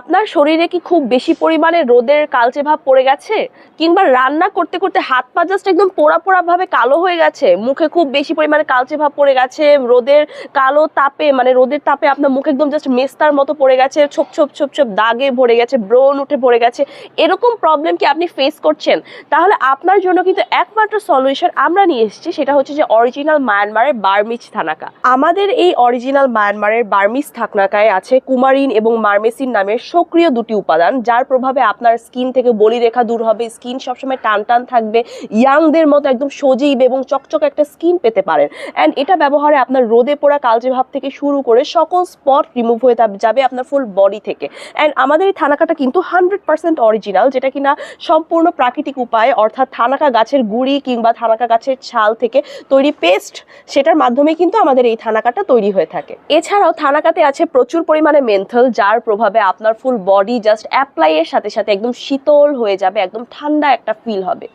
আপনার শরীরে কি খুব বেশি পরিমাণে রোদের কালচে ভাব পড়ে গেছে? কিংবা রান্না করতে করতে হাত পা জাস্ট একদম পোড়া পোড়া ভাবে কালো হয়ে গেছে? মুখে খুব বেশি পরিমাণে কালচে ভাব পড়ে গেছে, রোদের কালো তাপে মানে রোদের তাপে আপনার মুখে একদম জাস্ট মেস্তার মতো পড়ে গেছে, ছোপ ছোপ ছোপ ছোপ দাগে ভরে গেছে, ব্রণ উঠে পড়ে গেছে। এরকম প্রবলেম কি আপনি ফেস করছেন? তাহলে আপনার জন্য কিন্তু একমাত্র সলিউশন আমরা নিয়ে এসেছি, সেটা হচ্ছে যে অরিজিনাল মায়ানমারের বার্মিজ থানাকা আমাদের এই অরিজিনাল মায়ানমারের বার্মিজ থাকনাকায় আছে কুমারিন এবং মার্মেসিন নামের সক্রিয় দুটি উপাদান, যার প্রভাবে আপনার স্কিন থেকে বলিরেখা দূর হবে, স্কিন সবসময় টান টান থাকবে, ইয়াংদের মতো একদম সজীব এবং চকচক একটা স্কিন পেতে পারেন। অ্যান্ড এটা ব্যবহারে আপনার রোদে পোড়া কালচে ভাব থেকে শুরু করে সকল স্পট রিমুভ হয়ে যাবে আপনার ফুল বডি থেকে। অ্যান্ড আমাদের এই থানাকাটা কিন্তু হান্ড্রেড পার্সেন্ট অরিজিনাল, যেটা কিনা সম্পূর্ণ প্রাকৃতিক উপায়ে, অর্থাৎ থানাকা গাছের গুড়ি কিংবা থানাকা গাছের ছাল থেকে তৈরি পেস্ট, সেটার মাধ্যমে কিন্তু আমাদের এই থানাকাটা তৈরি হয়ে থাকে। এছাড়াও থানাকাতে আছে প্রচুর পরিমাণে মেন্থল, যার প্রভাবে আপনার ফুল বডি জাস্ট অ্যাপ্লাইয়ের সাথে সাথে একদম শীতল হয়ে যাবে, একদম ঠান্ডা একটা ফিল হবে।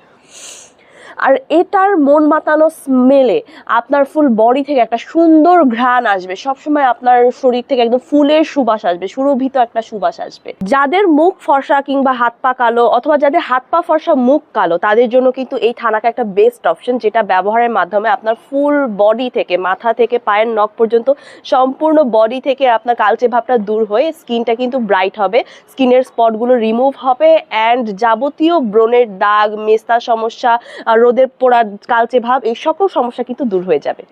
আর এটার মন মাতানো স্মেলে আপনার ফুল বডি থেকে একটা সুন্দর ঘ্রাণ আসবে। সবসময় আপনার শরীর থেকে একদম ফুলের সুবাস আসবে, সুরভিত একটা সুবাস আসবে। যাদের মুখ ফর্সা কিংবা হাত পা কালো অথবা যাদের হাত পা ফর্সা মুখ কালো, তাদের জন্য কিন্তু এই থানাকা একটা বেস্ট অপশন যেটা ব্যবহারের মাধ্যমে আপনার ফুল বডি থেকে, মাথা থেকে, পায়ের নখ পর্যন্ত সম্পূর্ণ বডি থেকে আপনার কালচে ভাবটা দূর হয়ে স্কিনটা কিন্তু ব্রাইট হবে। স্কিনের স্পটগুলো রিমুভ হবে অ্যান্ড যাবতীয় ব্রণের দাগ মেস্তা সমস্যা রোদের পোড়া কালচে ভাব এই সকল সমস্যা কিন্তু দূর হয়ে যাবে।